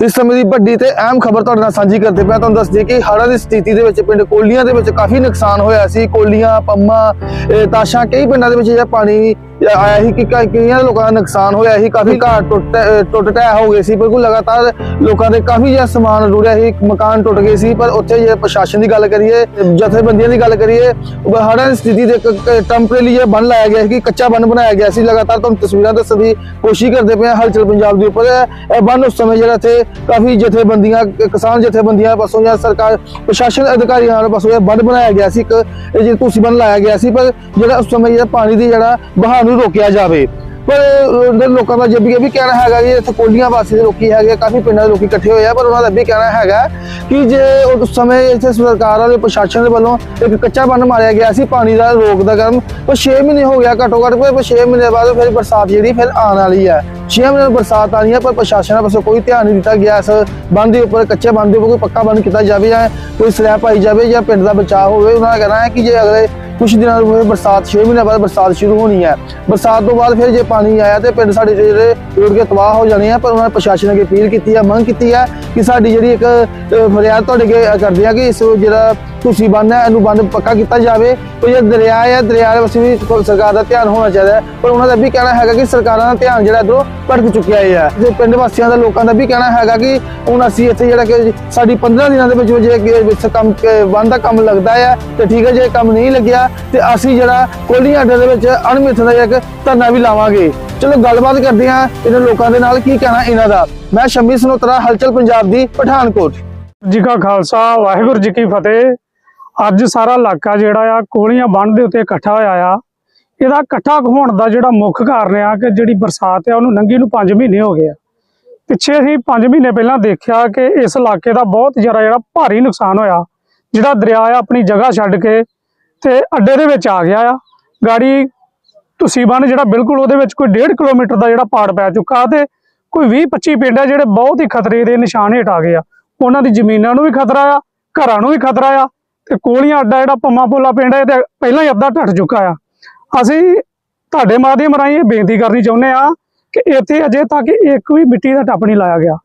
ਇਸ ਸਮੇਂ ਦੀ ਵੱਡੀ ਤੇ ਅਹਿਮ ਖਬਰ ਤੁਹਾਡੇ ਨਾਲ ਸਾਂਝੀ ਕਰਦੇ ਪਿਆ, ਤੁਹਾਨੂੰ ਦੱਸ ਦਈਏ ਕਿ ਹੜ੍ਹਾਂ ਦੀ ਸਥਿਤੀ ਦੇ ਵਿੱਚ ਪਿੰਡ ਕੋਲੀਆਂ ਦੇ ਵਿੱਚ ਕਾਫੀ ਨੁਕਸਾਨ ਹੋਇਆ ਸੀ, ਕੋਲੀਆਂ, ਪੰਮਾ ਤਾਸ਼ਾਂ, ਕਈ ਪਿੰਡਾਂ ਦੇ ਵਿੱਚ ਜਿਹੜਾ ਪਾਣੀ ਆਇਆ ਸੀ ਕਿ ਕਈਆਂ ਲੋਕਾਂ ਦਾ ਨੁਕਸਾਨ ਹੋਇਆ ਸੀ ਕਾਫੀ ਘਰ ਟੁੱਟ ਟੁੱਟ ਟਹਿ ਹੋ ਗਏ ਸੀ ਬਿਲਕੁਲ ਲਗਾਤਾਰ ਲੋਕਾਂ ਦੇ ਕਾਫੀ ਜਿਹਾ ਸਮਾਨ ਰੁੜਿਆ ਸੀ ਮਕਾਨ ਟੁੱਟ ਗਏ ਸੀ ਪਰ ਉੱਥੇ ਜੇ ਪ੍ਰਸ਼ਾਸਨ ਦੀ ਗੱਲ ਕਰੀਏ ਜਥੇਬੰਦੀਆਂ ਦੀ ਗੱਲ ਕਰੀਏ ਉਹ ਹੜ੍ਹਾਂ ਦੀ ਸਥਿਤੀ ਦੇ ਟੈਂਪਰੇਰੀ ਜਿਹਾ ਬੰਨ ਲਾਇਆ ਗਿਆ ਸੀ ਕਿ ਕੱਚਾ ਬੰਨ ਬਣਾਇਆ ਗਿਆ ਸੀ ਲਗਾਤਾਰ ਤੁਹਾਨੂੰ ਤਸਵੀਰਾਂ ਦੱਸਣ ਦੀ ਕੋਸ਼ਿਸ਼ ਕਰਦੇ ਪਏ ਹਲਚਲ ਪੰਜਾਬ ਦੇ ਉੱਪਰ। ਇਹ ਬੰਨ ਉਸ ਸਮੇਂ ਜਿਹੜਾ ਇੱਥੇ ਕਾਫੀ ਜਥੇਬੰਦੀਆਂ ਕਿਸਾਨ ਜਥੇਬੰਦੀਆਂ ਪਾਸੋਂ ਜਾਂ ਸਰਕਾਰ ਪ੍ਰਸ਼ਾਸਨ ਅਧਿਕਾਰੀਆਂ ਪਾਸੋਂ ਇਹ ਬੰਨ ਬਣਾਇਆ ਗਿਆ ਸੀ ਇੱਕ ਇਹ ਜਿਹੜਾ ਤੁਸੀਂ ਬੰਨ ਲਾਇਆ ਗਿਆ ਸੀ ਪਰ ਜਿਹੜਾ ਉਸ ਸਮੇਂ ਜਿਹੜਾ ਪਾਣੀ ਦੀ ਜਿਹੜਾ ਬਹਾਅ ਨੂੰ ਰੋਕਿਆ ਜਾਵੇ। ਪਰ ਉਹਦੇ ਲੋਕਾਂ ਦਾ ਜੱਬੀ ਵੀ ਕਹਿਣਾ ਹੈਗਾ ਕਿ ਇੱਥੇ ਕੋਲੀਆਂ ਵਾਸੀ ਦੇ ਲੋਕੀ ਹੈਗੇ, ਕਾਫੀ ਪਿੰਡਾਂ ਦੇ ਲੋਕੀ ਇਕੱਠੇ ਹੋਏ ਆ, ਪਰ ਉਹਨਾਂ ਦਾ ਵੀ ਕਹਿਣਾ ਹੈਗਾ ਕਿ ਜੇ ਉਸ ਸਮੇਂ ਇੱਥੇ ਸਰਕਾਰ ਵਾਲੇ ਪ੍ਰਸ਼ਾਸਨ ਦੇ ਵੱਲੋਂ ਇੱਕ ਕੱਚਾ ਬੰਨ ਮਾਰਿਆ ਗਿਆ ਸੀ ਪਾਣੀ ਦਾ ਰੋਕ ਦਾ ਕਾਰਨ, ਪਰ 6 ਮਹੀਨੇ ਹੋ ਗਿਆ ਘੱਟੋ ਘੱਟ, ਪਰ 6 ਮਹੀਨੇ ਬਾਅਦ ਫਿਰ ਬਰਸਾਤ ਜਿਹੜੀ ਫਿਰ ਆਉਣ ਵਾਲੀ ਹੈ। 6 ਮਹੀਨੇ ਬਾਅਦ ਬਰਸਾਤ ਆਣੀ ਹੈ, ਪਰ ਪ੍ਰਸ਼ਾਸਨ ਵੱਲੋਂ ਕੋਈ ਧਿਆਨ ਨਹੀਂ ਦਿੱਤਾ ਗਿਆ ਇਸ ਬੰਨ ਦੇ ਉੱਪਰ, ਕੱਚੇ ਬੰਨ ਦੇ ਉੱਪਰ ਕੋਈ ਪੱਕਾ ਬੰਨ ਕੀਤਾ ਜਾਵੇ ਜਾਂ ਕੋਈ ਸਲੈਬ ਪਾਈ ਜਾਵੇ ਜਾਂ ਪਿੰਡ ਦਾ ਬਚਾਅ ਹੋਵੇ। ਉਹਨਾਂ ਦਾ ਕਹਿਣਾ ਹੈ ਕਿ ਜੇ ਅਗਲੇ ਕੁਝ ਦਿਨਾਂ ਨੂੰ ਬਰਸਾਤ 6 ਮਹੀਨੇ ਬਾਅਦ ਬਰਸਾਤ ਸ਼ੁਰੂ ਹੋਣੀ ਹੈ। ਬਰਸਾਤ ਤੋਂ ਬਾਅਦ ਫਿਰ ਜੇ ਪਾਣੀ ਆਇਆ ਤੇ ਪਿੰਡ ਸਾਡੇ ਜਿਹੜੇ ਰੁੜ ਕੇ ਤਬਾਹ ਹੋ ਜਾਣੇ ਆ, ਪਰ ਉਹਨਾਂ ਨੇ ਪ੍ਰਸ਼ਾਸਨ ਅੱਗੇ ਅਪੀਲ ਕੀਤੀ ਹੈ, ਮੰਗ ਕੀਤੀ ਹੈ ਕਿ ਸਾਡੀ ਜਿਹੜੀ ਇੱਕ ਫਰਿਆਦ ਤੁਹਾਡੇ ਅੱਗੇ ਕਰਦੇ ਆ ਕਿ ਇਸ ਜਿਹੜਾ ਤੁਸੀਂ ਬੰਦ ਹੈ, ਇਹਨੂੰ ਬੰਦ ਪੱਕਾ ਕੀਤਾ ਜਾਵੇ। ਕੋਈ ਇਹ ਦਰਿਆ ਹੈ, ਦਰਿਆ ਦੇ ਵਿੱਚ ਵੀ ਸਰਕਾਰ ਦਾ ਧਿਆਨ ਹੋਣਾ ਚਾਹੀਦਾ ਹੈ, ਪਰ ਉਹਨਾਂ ਦਾ ਵੀ ਕਹਿਣਾ ਹੈਗਾ ਕਿ ਸਰਕਾਰਾਂ ਦਾ ਧਿਆਨ ਜਿਹੜਾ ਇਧਰੋਂ ਭਟਕ ਚੁੱਕਿਆ ਹੈ। ਜੇ ਪਿੰਡ ਵਾਸੀਆਂ ਦਾ, ਲੋਕਾਂ ਦਾ ਵੀ ਕਹਿਣਾ ਹੈਗਾ ਕਿ ਹੁਣ ਅਸੀਂ ਇੱਥੇ ਜਿਹੜਾ ਕਿ ਸਾਡੀ 15 ਦਿਨਾਂ ਦੇ ਵਿੱਚ ਜੇ ਕੰਮ ਬੰਦ ਦਾ ਕੰਮ ਲੱਗਦਾ ਹੈ, ਤੇ ਠੀਕ ਹੈ, ਜੇ ਕੰਮ ਨਹੀਂ ਲੱਗਿਆ, ਤੇ ਅਸੀਂ ਜਿਹੜਾ ਕੋਲੀਆਂ ਅੱਡੇ ਦੇ ਵਿੱਚ ਅਣਮਿੱਥ ਦਾ ਇੱਕ ਧਰਨਾ ਵੀ ਲਾਵਾਂਗੇ। ਚਲੋ, ਗੱਲਬਾਤ ਕਰਦੇ ਹਾਂ ਇਹਨਾਂ ਲੋਕਾਂ ਦੇ ਨਾਲ, ਕੀ ਕਹਿਣਾ ਇਹਨਾਂ ਦਾ। ਮੈਂ ਸ਼ਮੀ ਸਨੋਤਰਾ, ਹਲਚਲ ਪੰਜਾਬ ਦੀ ਪਠਾਨਕੋਟ। ਜੀ ਕਾ ਖਾਲਸਾ, ਵਾਹਿਗੁਰੂ ਜੀ ਕੀ ਫਤਿਹ। ਅੱਜ ਸਾਰਾ ਇਲਾਕਾ ਜਿਹੜਾ ਆ ਕੋਲੀਆਂ ਬੰਨ ਦੇ ਉੱਤੇ ਇਕੱਠਾ ਹੋਇਆ ਆ। ਇਹਦਾ ਇਕੱਠਾ ਹੋਣ ਦਾ ਜਿਹੜਾ ਮੁੱਖ ਕਾਰਨ ਆ ਕਿ ਜਿਹੜੀ ਬਰਸਾਤ ਆ, ਉਹਨੂੰ ਨੰਗੀ ਨੂੰ 5 ਮਹੀਨੇ ਹੋ ਗਏ ਆ। ਪਿੱਛੇ ਅਸੀਂ 5 ਮਹੀਨੇ ਪਹਿਲਾਂ ਦੇਖਿਆ ਕਿ ਇਸ ਇਲਾਕੇ ਦਾ ਬਹੁਤ ਜ਼ਿਆਦਾ ਜਿਹੜਾ ਭਾਰੀ ਨੁਕਸਾਨ ਹੋਇਆ, ਜਿਹੜਾ ਦਰਿਆ ਆ ਆਪਣੀ ਜਗ੍ਹਾ ਛੱਡ ਕੇ ਤੇ ਅੱਡੇ ਦੇ ਵਿੱਚ ਆ ਗਿਆ ਆ। ਗਾੜੀ ਤੁਸੀਂ ਬੰਨ ਜਿਹੜਾ ਬਿਲਕੁਲ ਉਹਦੇ ਵਿੱਚ ਕੋਈ 1.5 ਕਿਲੋਮੀਟਰ ਦਾ ਜਿਹੜਾ ਪਾੜ ਪੈ ਚੁੱਕਾ ਤੇ ਕੋਈ 20 25 ਪਿੰਡ ਆ ਜਿਹੜੇ ਬਹੁਤ ਹੀ ਖਤਰੇ ਦੇ ਨਿਸ਼ਾਨ ਹੇਠ ਆ ਗਏ ਆ। ਉਹਨਾਂ ਦੀ ਜ਼ਮੀਨਾਂ ਨੂੰ ਵੀ ਖਤਰਾ ਆ, ਘਰਾਂ ਨੂੰ ਵੀ ਖਤਰਾ ਆ ਤੇ ਕੋਲੀਆਂ ਅੱਡਾ ਜਿਹੜਾ ਪੰਮਾ ਪੋਲਾ ਪਿੰਡ ਹੈ ਇਹ ਤੇ ਪਹਿਲਾਂ ਹੀ ਅੱਧਾ ਟੱਟ ਚੁੱਕਾ ਆ। ਅਸੀਂ ਤੁਹਾਡੇ ਮਾਧਿਅਮ ਰਾਹੀਂ ਇਹ ਬੇਨਤੀ ਕਰਨੀ ਚਾਹੁੰਦੇ ਆ ਕਿ ਇੱਥੇ ਅਜੇ ਤੱਕ ਇੱਕ ਵੀ ਮਿੱਟੀ ਦਾ ਟੱਪ ਨਹੀਂ ਲਾਇਆ ਗਿਆ।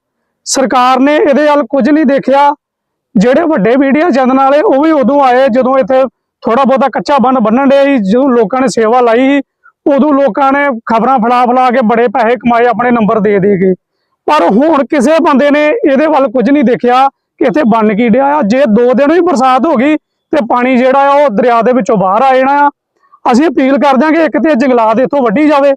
ਸਰਕਾਰ ਨੇ ਇਹਦੇ ਵੱਲ ਕੁਝ ਨਹੀਂ ਦੇਖਿਆ। ਜਿਹੜੇ ਵੱਡੇ ਮੀਡੀਆ ਚੈਨਲ ਵਾਲੇ, ਉਹ ਵੀ ਉਦੋਂ ਆਏ ਜਦੋਂ ਇੱਥੇ ਥੋੜਾ ਬਹੁਤਾ ਕੱਚਾ ਬੰਨ ਬੰਨਣ ਦੇ ਸੀ, ਜਦੋਂ ਲੋਕਾਂ ਨੇ ਸੇਵਾ ਲਾਈ ਸੀ, ਉਦੋਂ ਲੋਕਾਂ ਨੇ ਖਬਰਾਂ ਫੜਾ ਫੜਾ ਕੇ ਬੜੇ ਪੈਸੇ ਕਮਾਏ, ਆਪਣੇ ਨੰਬਰ ਦੇ ਦੇ ਕੇ। ਪਰ ਹੁਣ ਕਿਸੇ ਬੰਦੇ ਨੇ ਇਹਦੇ ਵੱਲ ਕੁਝ ਨਹੀਂ ਦੇਖਿਆ। ਇੱਥੇ ਬੰਨ ਕੀ ਡਿਆ ਆ? ਜੇ ਦੋ ਦਿਨ ਵੀ ਬਰਸਾਤ ਹੋ ਗਈ ਤੇ ਪਾਣੀ ਜਿਹੜਾ ਆ ਉਹ ਦਰਿਆ ਦੇ ਵਿੱਚੋਂ ਬਾਹਰ ਆ ਜਾਣਾ ਆ। ਅਸੀਂ ਅਪੀਲ ਕਰਦੇ ਹਾਂ ਕਿ ਇੱਕ ਤੇ ਜੰਗਲਾਤ ਇੱਥੋਂ ਵੱਢੀ ਜਾਵੇ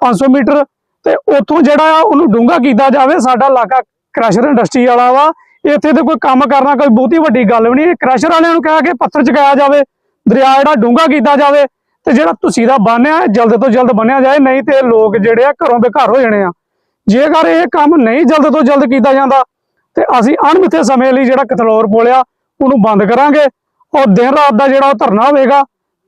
500 ਮੀਟਰ, ਤੇ ਉੱਥੋਂ ਜਿਹੜਾ ਆ ਉਹਨੂੰ ਡੂੰਘਾ ਕੀਤਾ ਜਾਵੇ। ਸਾਡਾ ਇਲਾਕਾ ਕ੍ਰਸ਼ਰ ਇੰਡਸਟਰੀ ਵਾਲਾ ਵਾ। ਇੱਥੇ ਤੇ ਕੋਈ ਕੰਮ ਕਰਨਾ, ਕੋਈ ਬਹੁਤੀ ਵੱਡੀ ਗੱਲ ਵੀ ਨਹੀਂ। ਕ੍ਰਸ਼ਰ ਵਾਲਿਆਂ ਨੂੰ ਕਿਹਾ ਕਿ ਪੱਥਰ ਚਕਾਇਆ ਜਾਵੇ, ਦਰਿਆ ਜਿਹੜਾ ਡੂੰਘਾ ਕੀਤਾ ਜਾਵੇ, ਤੇ ਜਿਹੜਾ ਤੁਸੀਂ ਦਾ ਬੰਨ ਆ ਜਲਦ ਤੋਂ ਜਲਦ ਬੰਨਿਆ ਜਾਏ, ਨਹੀਂ ਤੇ ਲੋਕ ਜਿਹੜੇ ਆ ਘਰੋਂ ਬੇਘਰ ਹੋ ਜਾਣੇ ਆ। ਜੇਕਰ ਇਹ ਕੰਮ ਨਹੀਂ ਜਲਦ ਤੋਂ ਜਲਦ ਕੀਤਾ ਜਾਂਦਾ ਤੇ ਅਸੀਂ ਅਣਮਿੱਥੇ ਸਮੇਂ ਲਈ ਜਿਹੜਾ ਕਤਲੌਰ ਪੋਲਿਆ ਉਹਨੂੰ ਬੰਦ ਕਰਾਂਗੇ। ਔਰ ਦਿਨ ਰਾਤ ਦਾ ਜਿਹੜਾ ਉਹ ਧਰਨਾ ਹੋਵੇਗਾ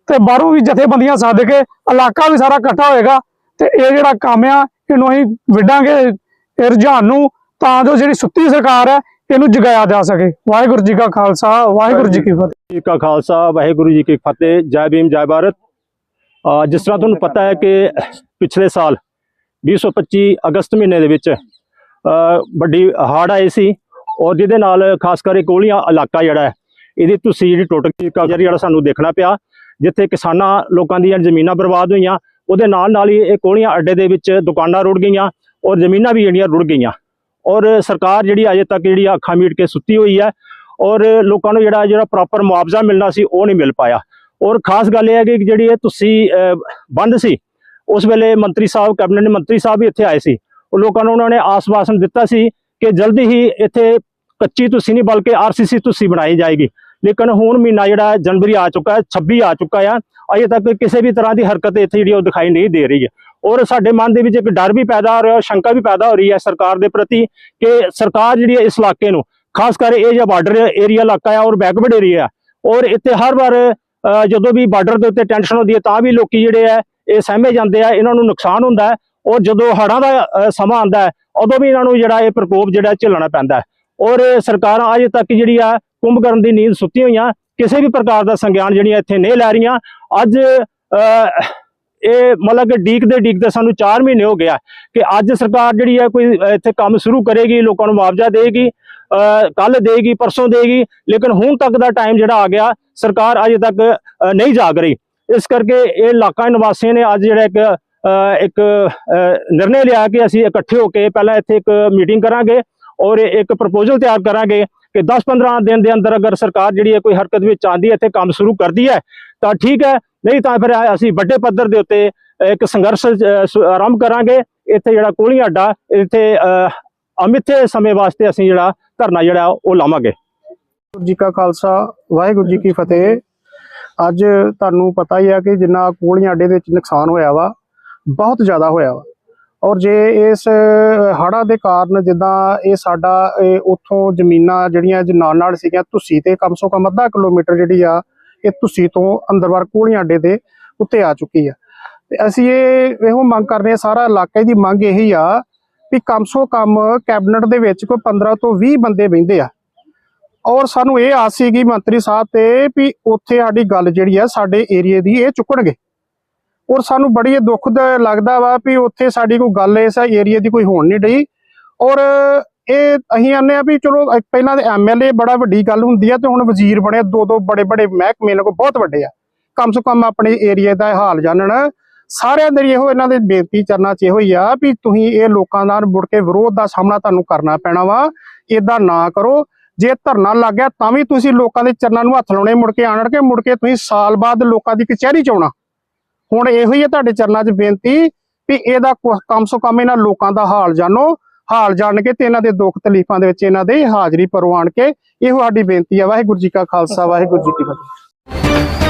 ਤੇ ਬਾਹਰੋਂ ਵੀ ਜਥੇਬੰਦੀਆਂ ਸੱਦ ਕੇ ਇਲਾਕਾ ਵੀ ਸਾਰਾ ਇਕੱਠਾ ਹੋਏਗਾ ਤੇ ਇਹ ਜਿਹੜਾ ਕੰਮ ਆ, ਇਹਨੂੰ ਅਸੀਂ ਵਿਡਾਂਗੇ ਇਹ ਰੁਝਾਨ ਨੂੰ ਤਾਂ ਜੋ ਜਿਹੜੀ ਸੁੱਤੀ ਸਰਕਾਰ ਹੈ, ਇਹਨੂੰ ਜਗਾਇਆ ਜਾ ਸਕੇ। ਵਾਹਿਗੁਰੂ ਜੀ ਕਾ ਖਾਲਸਾ, ਵਾਹਿਗੁਰੂ ਜੀ ਕੀ ਫਤਿਹ। ਜੀ ਕਾ ਖਾਲਸਾ, ਵਾਹਿਗੁਰੂ ਜੀ ਕੀ ਫਤਿਹ। ਜੈ ਭੀਮ, ਜੈ ਭਾਰਤ। ਜਿਸ ਤਰ੍ਹਾਂ ਤੁਹਾਨੂੰ ਪਤਾ ਹੈ ਕਿ ਪਿਛਲੇ ਸਾਲ 2025 ਅਗਸਤ ਮਹੀਨੇ ਦੇ ਵਿੱਚ ਵੱਡੀ ਹੜ੍ਹ ਆਈ ਸੀ। ਔਰ ਜਿਹਦੇ ਨਾਲ ਖਾਸ ਕਰਕੇ ਕੋਲੀਆਂ ਇਲਾਕਾ ਜਿਹੜਾ ਹੈ, ਇਹਦੀ ਤੁਸੀਂ ਜਿਹੜੀ ਟੁੱਟ ਗਈ ਕਬਜ਼ਾ ਜਿਹੜਾ ਸਾਨੂੰ ਦੇਖਣਾ ਪਿਆ, ਜਿੱਥੇ ਕਿਸਾਨਾਂ ਲੋਕਾਂ ਦੀਆਂ ਜ਼ਮੀਨਾਂ ਬਰਬਾਦ ਹੋਈਆਂ, ਉਹਦੇ ਨਾਲ ਨਾਲ ਹੀ ਇਹ ਕੋਲੀਆਂ ਅੱਡੇ ਦੇ ਵਿੱਚ ਦੁਕਾਨਾਂ ਰੁੜ ਗਈਆਂ ਔਰ ਜ਼ਮੀਨਾਂ ਵੀ ਜਿਹੜੀਆਂ ਰੁੜ ਗਈਆਂ। ਔਰ ਸਰਕਾਰ ਜਿਹੜੀ ਅਜੇ ਤੱਕ ਜਿਹੜੀ ਅੱਖਾਂ ਮੀਟ ਕੇ ਸੁੱਤੀ ਹੋਈ ਹੈ ਔਰ ਲੋਕਾਂ ਨੂੰ ਜਿਹੜਾ ਜਿਹੜਾ ਪ੍ਰੋਪਰ ਮੁਆਵਜ਼ਾ ਮਿਲਣਾ ਸੀ, ਉਹ ਨਹੀਂ ਮਿਲ ਪਾਇਆ। ਔਰ ਖਾਸ ਗੱਲ ਇਹ ਹੈ ਕਿ ਜਿਹੜੀ ਇਹ ਤੁਸੀਂ ਬੰਦ ਸੀ, ਉਸ ਵੇਲੇ ਮੰਤਰੀ ਸਾਹਿਬ, ਕੈਬਨਿਟ ਮੰਤਰੀ ਸਾਹਿਬ ਵੀ ਇੱਥੇ ਆਏ ਸੀ। ਉਹ ਲੋਕਾਂ ਨੂੰ ਉਹਨਾਂ ਨੇ ਆਸਵਾਸਨ ਦਿੱਤਾ ਸੀ ਕਿ ਜਲਦੀ ਹੀ ਇੱਥੇ ਕੱਚੀ ਤੁਸੀਂ ਨਹੀਂ, ਬਲਕਿ ਆਰਸੀਸੀ ਤੁਸੀਂ ਬਣਾਈ ਜਾਏਗੀ। ਲੇਕਿਨ ਹੁਣ ਮਹੀਨਾ ਜਿਹੜਾ ਜਨਵਰੀ ਆ ਚੁੱਕਾ ਹੈ 26 ਆ ਚੁੱਕਾ ਆ। ਅਜੇ ਤੱਕ ਕਿਸੇ ਵੀ ਤਰ੍ਹਾਂ ਦੀ ਹਰਕਤ ਇੱਥੇ ਜਿਹੜੀ ਉਹ ਦਿਖਾਈ ਨਹੀਂ ਦੇ ਰਹੀ ਹੈ। ਔਰ ਸਾਡੇ ਮਨ ਦੇ ਵਿੱਚ ਇੱਕ ਡਰ ਵੀ ਪੈਦਾ ਹੋ ਰਿਹਾ, ਸ਼ੰਕਾ ਵੀ ਪੈਦਾ ਹੋ ਰਹੀ ਹੈ ਸਰਕਾਰ ਦੇ ਪ੍ਰਤੀ ਕਿ ਸਰਕਾਰ ਜਿਹੜੀ ਹੈ ਇਸ ਇਲਾਕੇ ਨੂੰ, ਖਾਸ ਕਰ ਇਹ ਜਿਹੜਾ ਬਾਰਡਰ ਏਰੀਆ ਇਲਾਕਾ ਹੈ ਔਰ ਬੈਕਵਰਡ ਏਰੀਆ ਔਰ ਇੱਥੇ ਹਰ ਵਾਰ ਜਦੋਂ ਵੀ ਬਾਰਡਰ ਦੇ ਉੱਤੇ ਟੈਨਸ਼ਨ ਹੁੰਦੀ ਹੈ, ਤਾਂ ਵੀ ਲੋਕੀ ਜਿਹੜੇ ਆ ਇਹ ਸਹਿਮੇ ਜਾਂਦੇ ਆ, ਇਹਨਾਂ ਨੂੰ ਨੁਕਸਾਨ ਹੁੰਦਾ ਹੈ। ਔਰ ਜਦੋਂ ਹੜ੍ਹਾਂ ਦਾ ਸਮਾਂ ਆਉਂਦਾ ਹੈ, ਉਦੋਂ ਵੀ ਇਹਨਾਂ ਨੂੰ ਜਿਹੜਾ ਇਹ ਪ੍ਰਕੋਪ ਜਿਹੜਾ ਝੱਲਣਾ ਪੈਂਦਾ ਹੈ। ਔਰ ਸਰਕਾਰਾਂ ਅਜੇ ਤੱਕ ਜਿਹੜੀ ਆ ਕੁੰਭਕਰਨ ਦੀ ਨੀਂਦ ਸੁੱਤੀ ਹੋਈਆਂ। ਕਿਸੇ ਵੀ ਪ੍ਰਕਾਰ ਦਾ ਸੰਗਿਆਨ ਜਿਹੜੀਆਂ ਇੱਥੇ ਨਹੀਂ ਲੈ ਰਹੀਆਂ। ਅੱਜ ਇਹ ਮਤਲਬ ਕਿ ਡੀਕਦੇ ਡੀਕਦੇ ਸਾਨੂੰ 4 ਮਹੀਨੇ ਹੋ ਗਿਆ ਕਿ ਅੱਜ ਸਰਕਾਰ ਜਿਹੜੀ ਹੈ ਕੋਈ ਇੱਥੇ ਕੰਮ ਸ਼ੁਰੂ ਕਰੇਗੀ ਲੋਕਾਂ ਨੂੰ ਮੁਆਵਜ਼ਾ ਦੇਗੀ ਕੱਲ ਦੇਗੀ ਪਰਸੋਂ ਦੇਗੀ ਲੇਕਿਨ ਹੁਣ ਤੱਕ ਦਾ ਟਾਈਮ ਜਿਹੜਾ ਆ ਗਿਆ ਸਰਕਾਰ ਅਜੇ ਤੱਕ ਨਹੀਂ ਜਾਗ ਰਹੀ। ਇਸ ਕਰਕੇ ਇਹ ਇਲਾਕਾ ਨਿਵਾਸੀਆਂ ਨੇ ਅੱਜ ਜਿਹੜਾ ਇੱਕ ਇੱਕ ਅਹ, ਨਿਰਣੇ ਲਿਆ ਕਿ ਅਸੀਂ ਇਕੱਠੇ ਹੋ ਕੇ ਪਹਿਲਾਂ ਇੱਥੇ ਇੱਕ ਮੀਟਿੰਗ ਕਰਾਂਗੇ। ਔਰ ਇੱਕ ਪ੍ਰਪੋਜ਼ਲ ਤਿਆਰ ਕਰਾਂਗੇ ਕਿ 10-15 ਦਿਨ ਦੇ ਅੰਦਰ ਅਗਰ ਸਰਕਾਰ ਜਿਹੜੀ ਹੈ ਕੋਈ ਹਰਕਤ ਵਿੱਚ ਆਂਦੀ ਹੈ, ਇੱਥੇ ਕੰਮ ਸ਼ੁਰੂ ਕਰਦੀ ਹੈ, ਤਾਂ ਠੀਕ ਹੈ, ਨਹੀਂ ਤਾਂ ਫਿਰ ਅਸੀਂ ਵੱਡੇ ਪੱਧਰ ਦੇ ਉੱਤੇ ਇੱਕ ਸੰਘਰਸ਼ ਆਰੰਭ ਕਰਾਂਗੇ। ਇੱਥੇ ਜਿਹੜਾ ਕੋਲੀਆਂ ਅੱਡਾ, ਇੱਥੇ ਅਮਿੱਥੇ ਸਮੇਂ ਵਾਸਤੇ ਅਸੀਂ ਜਿਹੜਾ ਧਰਨਾ ਜਿਹੜਾ, ਉਹ ਲਾਵਾਂਗੇ। ਵਾਹਿਗੁਰੂ ਜੀ ਕਾ ਖਾਲਸਾ, ਵਾਹਿਗੁਰੂ ਜੀ ਕੀ ਫਤਿਹ। ਅੱਜ ਤੁਹਾਨੂੰ ਪਤਾ ਹੀ ਆ ਕਿ ਜਿੰਨਾ ਕੋਲੀਆਂ ਅੱਡੇ ਦੇ ਵਿੱਚ ਨੁਕਸਾਨ ਹੋਇਆ ਵਾ, ਬਹੁਤ ਜ਼ਿਆਦਾ ਹੋਇਆ ਵਾ। ਔਰ ਜੇ ਇਸ ਹੜ੍ਹਾਂ ਦੇ ਕਾਰਨ ਜਿੱਦਾਂ ਇਹ ਸਾਡਾ, ਇਹ ਉੱਥੋਂ ਜ਼ਮੀਨਾਂ ਜਿਹੜੀਆਂ ਜ- ਨਾਲ ਨਾਲ ਸੀਗੀਆਂ ਤੁਸੀਂ ਤੇ ਕਮ ਸੋ ਕਮ ਅੱਧਾ ਕਿਲੋਮੀਟਰ ਜਿਹੜੀ ਆ, ਇਹ ਤੁਸੀਂ ਤੋਂ ਅੰਦਰਵਾਰ ਕੋਲੀਆਂ ਅੱਡੇ ਦੇ ਉੱਤੇ ਆ ਚੁੱਕੀ ਆ। ਤੇ ਅਸੀਂ ਇਹ, ਇਹੋ ਮੰਗ ਕਰ ਰਹੇ ਹਾਂ, ਸਾਰਾ ਇਲਾਕੇ ਦੀ ਮੰਗ ਇਹੀ ਆ ਵੀ ਕਮ ਸੋ ਕਮ ਕੈਬਨਿਟ ਦੇ ਵਿੱਚ ਕੋਈ 15 ਤੋਂ 20 ਬੰਦੇ ਬਹਿੰਦੇ ਆ। ਔਰ ਸਾਨੂੰ ਇਹ ਆਸ ਸੀਗੀ ਮੰਤਰੀ ਸਾਹਿਬ ਤੇ ਵੀ ਉੱਥੇ ਸਾਡੀ ਗੱਲ ਜਿਹੜੀ ਆ, ਸਾਡੇ ਏਰੀਏ ਦੀ ਇਹ ਚੁੱਕਣਗੇ। ਔਰ ਸਾਨੂੰ ਬੜੀ ਦੁੱਖ ਲੱਗਦਾ ਵਾ ਵੀ ਉੱਥੇ ਸਾਡੀ ਕੋਈ ਗੱਲ ਇਸ ਏਰੀਏ ਦੀ ਕੋਈ ਹੋਣ ਨਹੀਂ ਡਈ। ਔਰ ਇਹ ਅਸੀਂ ਆਨੇ ਆ ਵੀ ਚਲੋ ਇੱਕ ਪਹਿਲਾਂ ਦੇ ਐਮਐਲਏ ਬੜਾ ਵੱਡੀ ਗੱਲ ਹੁੰਦੀ ਆ ਤੇ ਹੁਣ ਵਜ਼ੀਰ ਬਣੇ ਦੋ ਦੋ ਬੜੇ ਬੜੇ ਮਹਿਕਮੇ ਨੇ ਕੋ ਬਹੁਤ ਵੱਡੇ ਆ। ਕਮ ਸੋ ਕਮ ਆਪਣੇ ਏਰੀਏ ਦਾ ਹਾਲ ਜਾਣਨ। ਸਾਰਿਆਂ ਦੇ ਇਹੋ ਇਹਨਾਂ ਦੇ ਬੇਨਤੀ ਚਰਨਾ ਚ ਇਹੋ ਹੀ ਆ ਵੀ ਤੁਸੀਂ ਇਹ ਲੋਕਾਂ ਨਾਲ ਮੁੜ ਕੇ ਵਿਰੋਧ ਦਾ ਸਾਹਮਣਾ ਤੁਹਾਨੂੰ ਕਰਨਾ ਪੈਣਾ ਵਾ। ਇਦਾਂ ਨਾ ਕਰੋ। ਜੇ ਧਰਨਾ ਲੱਗ ਗਿਆ ਤਾਂ ਵੀ ਤੁਸੀਂ ਲੋਕਾਂ ਦੇ ਚਰਨਾਂ ਨੂੰ ਹੱਥ ਲਾਉਣੇ, ਮੁੜ ਕੇ ਆਣ ਕੇ ਮੁੜ ਕੇ ਤੁਸੀਂ ਸਾਲ ਬਾਅਦ ਲੋਕਾਂ ਦੀ ਕਚਹਿਰੀ ਚ ਆਉਣਾ। ਹੁਣ ਇਹੋ ਹੀ ਹੈ ਤੁਹਾਡੇ ਚਰਨਾਂ 'ਚ ਬੇਨਤੀ ਵੀ ਇਹਦਾ ਕਮ ਸੋ ਕਮ ਇਹਨਾਂ ਲੋਕਾਂ ਦਾ ਹਾਲ ਜਾਣੋ। ਹਾਲ ਜਾਣ ਕੇ ਤੇ ਇਹਨਾਂ ਦੇ ਦੁੱਖ ਤਕਲੀਫਾਂ ਦੇ ਵਿੱਚ ਇਹਨਾਂ ਦੇ ਹਾਜ਼ਰੀ ਪਰਵਾਣ ਕੇ ਇਹੋ ਸਾਡੀ ਬੇਨਤੀ ਆ। ਵਾਹਿਗੁਰੂ ਜੀ ਕਾ ਖਾਲਸਾ, ਵਾਹਿਗੁਰੂ ਜੀ ਕੀ ਫਤਿਹ।